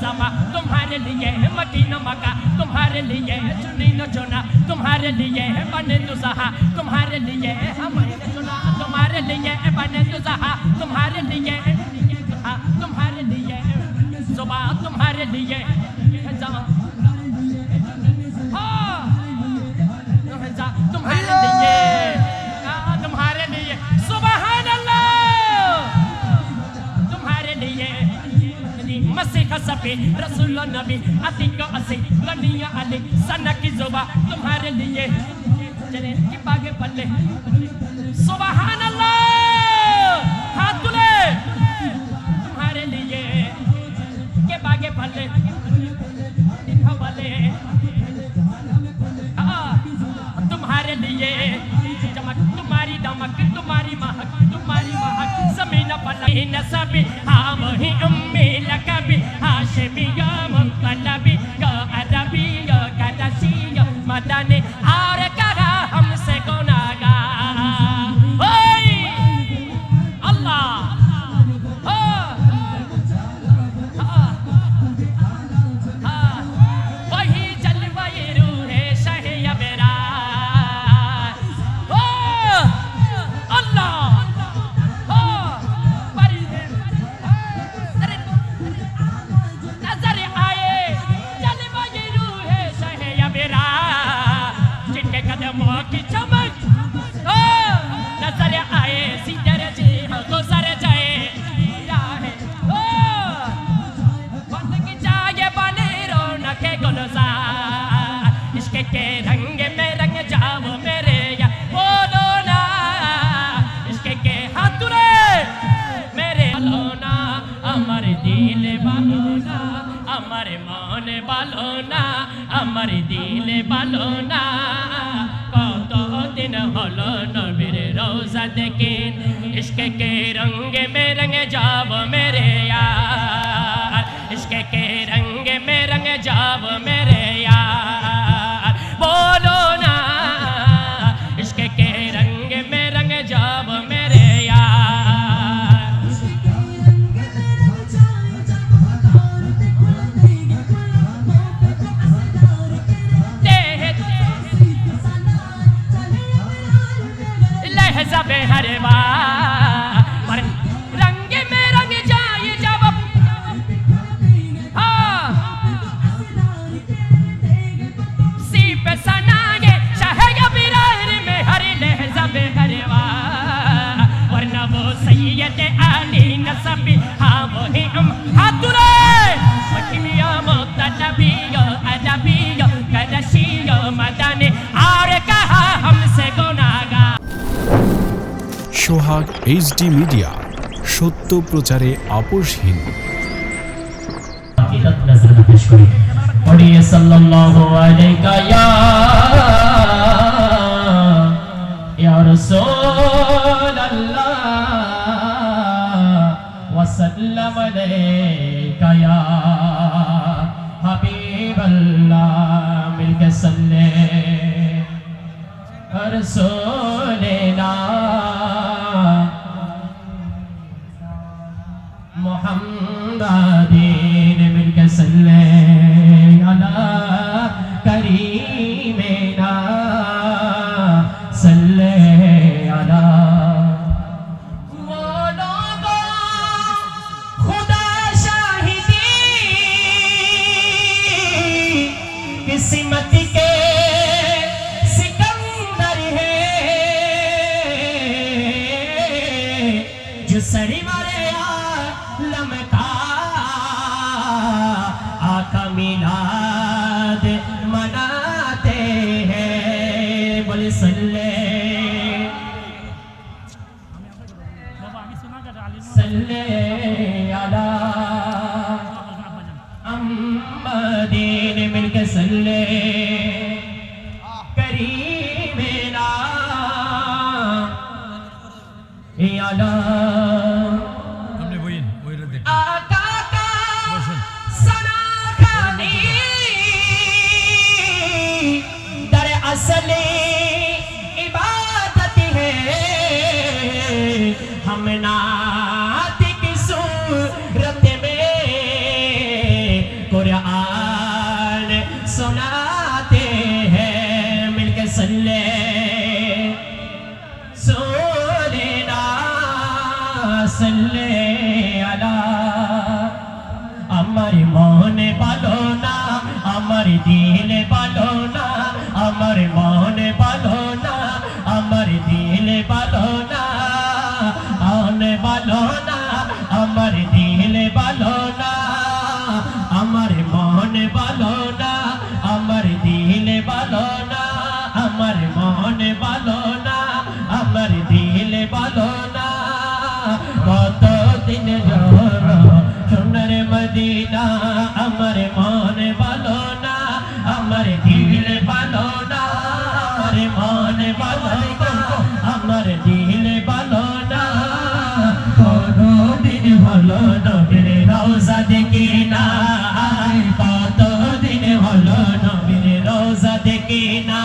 زما تمہارے لیے ہے مدینہ مکہ تمہارے لیے ہے چنی نہ چنا تمہارے لیے ہے بنے تو سہا تمہارے لیے ہے ہمارے تمہارے لیے ہے بنے تو سہا تمہارے لیے ہے تمہارے لیے صبح تمہارے لیے تمہارے لیے مسیح سبھی رسول نبی عتیق و عصیق غنی علی سنہ کی زبا تمہارے لیے چلے کی پاگے پلے سبحان اللہ ہاتھ تلے تمہارے لیے کے پاگے پلے تمہاری مہک تمہاری مہک زمین ہاں وہی امت Nepal সোহাগ HD media সত্য প্রচারে আপোষহীন وسلم عليك يا حبيب الله ملك سلے رسولنا محمد منك صلي على كريم صلى नात की सूरत में कुरान सुनाते हैं मिलके सल्ले सोलेना सल्ले अला আমার মনে পালো না আমার দিয়ে দেখে না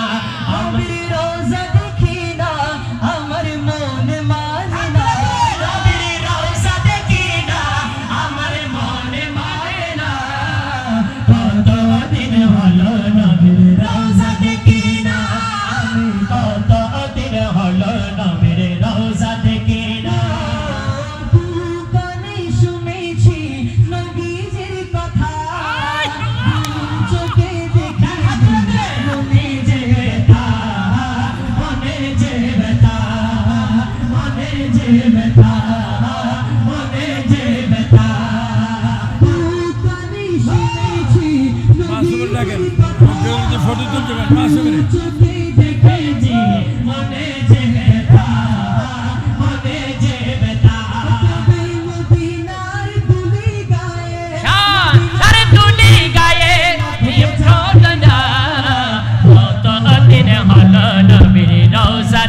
দেখেন ফটো তুলতে পারেন পাঁচশো মিনিট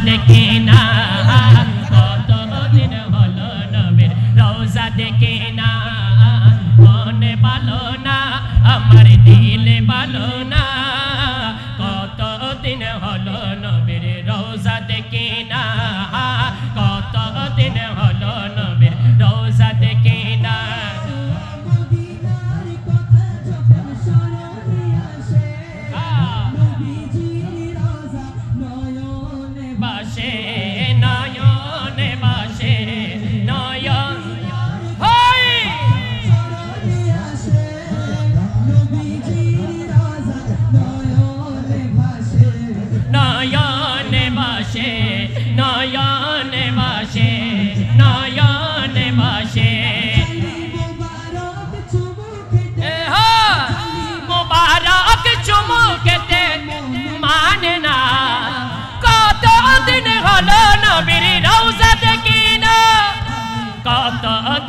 देखी ना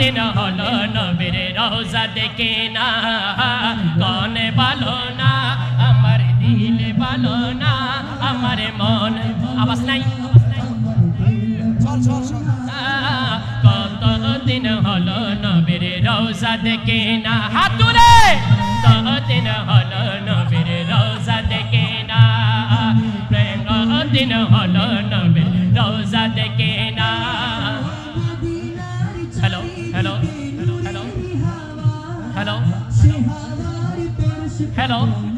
দিন হলো নবীর রোজা দেখে না, কনে ভালো না, আমার দিল ভালো না, আমার মন আওয়াজ নাই। কত দিন হলো নবীর রোজা দেখে না হাতুরে কত দিন হলো নবীর রোজা দেখে না, প্রেম দিন হলো নবীর channel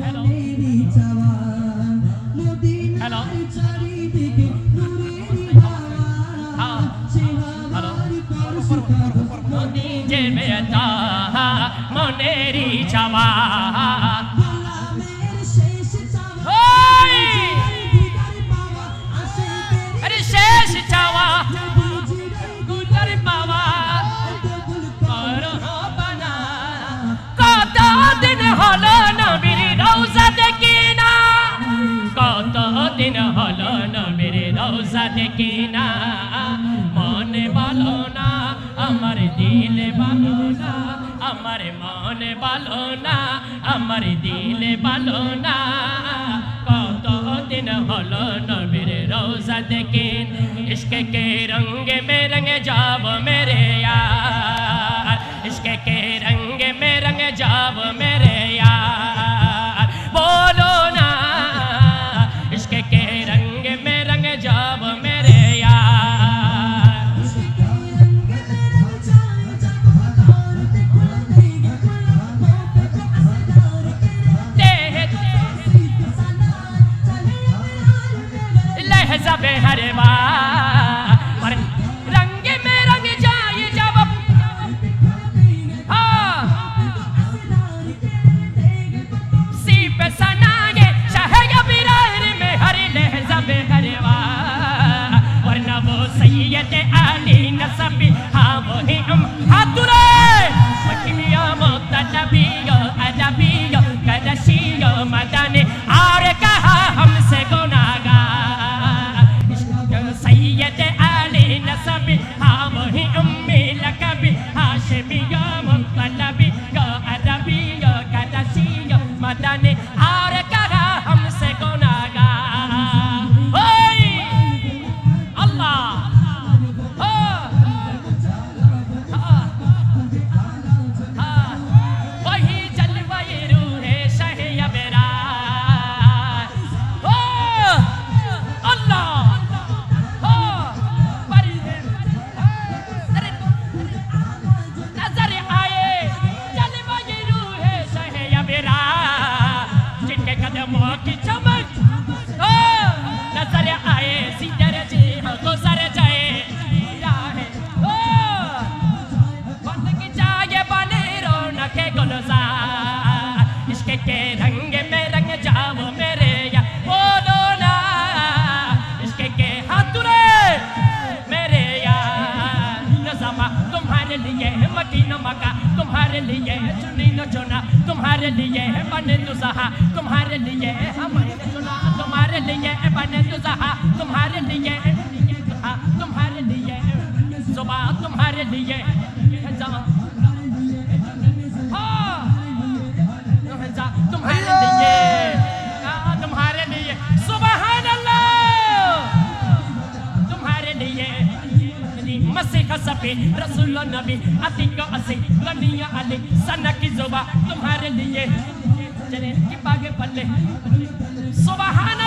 ভালো না, আমার দিলে ভালো না। কত দিন হলো নবীর রোজা দেখেন ইসকে কে রঙে বেরঙে যাব মেরে ইয়া মা نو مکا تمہارے لیے ہے چنی نو چنا تمہارے لیے ہے بنے تو سہا تمہارے لیے ہے ہمارے تمہارے لیے ہے بنے تو سہا تمہارے لیے ہے تمہارے لیے صبح تمہارے لیے تمہارے لیے سے رسول نبی عطیق غنی علی زبا تمہارے لیے کی پاگے پلے سبحان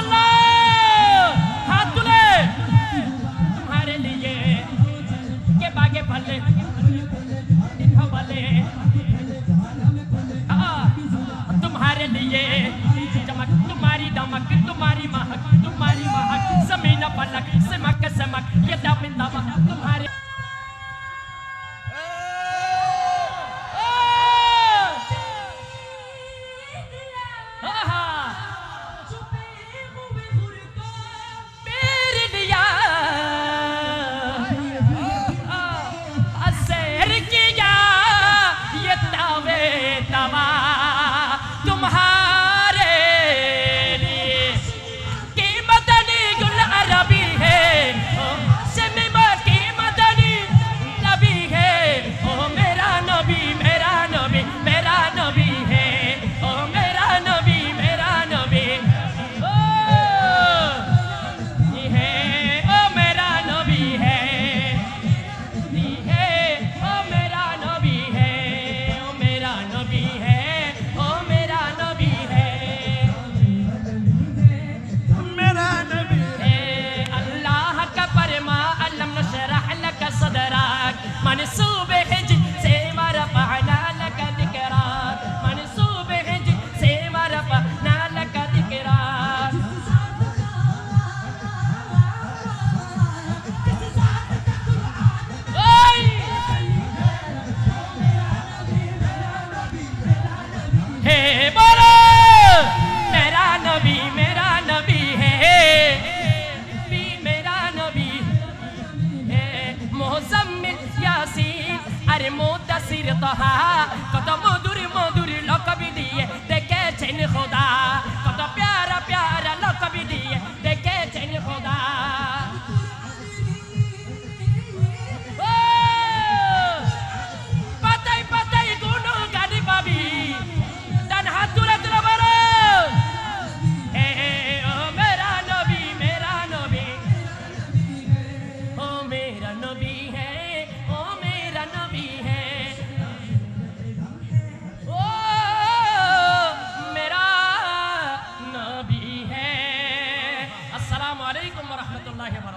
মুদাসির তহা Gracias,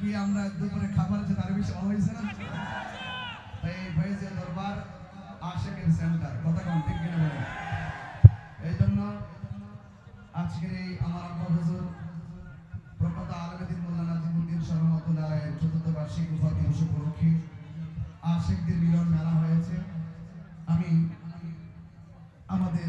নাকি আমরা দুপুরে খাবার আছে তার বেশি হয়েছে না তাই এই ফয়েজের দরবার, আশেকের সেন্টার কথা কম ঠিক কিনা বলে এই জন্য আজকের এই আমার আব্বা হুজুর, প্রখ্যাত আলমেদিন মোল্লা নাজিমুদ্দিন সরমতুল্লাহ চতুর্থ বার্ষিক উভা দিবস উপলক্ষে আশেকদের মিলন মেলা হয়েছে। আমি আমাদের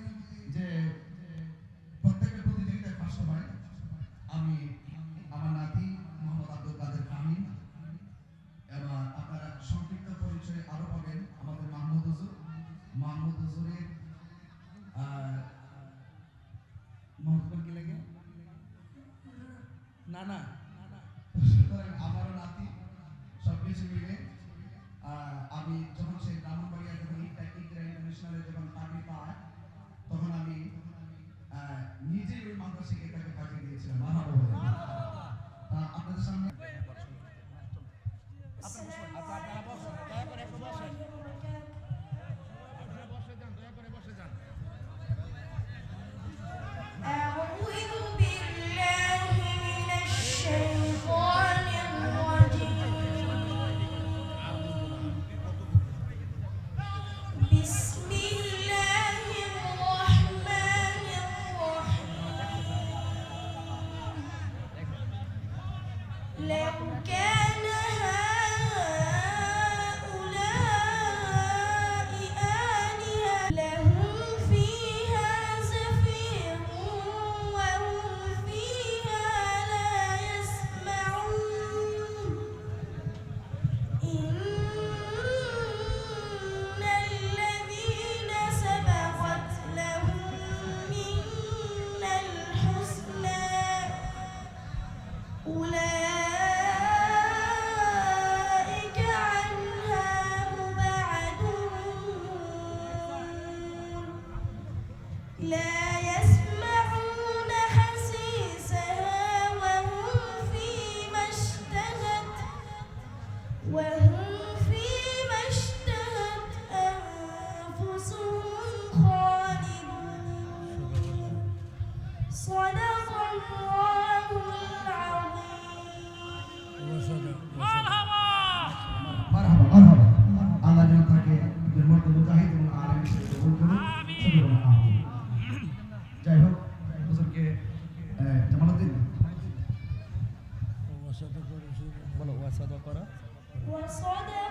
เล้วแก Yeah. হ্যাঁ, জামালউদ্দিন বলো ওয়াসাদা করা। ওয়াসাদা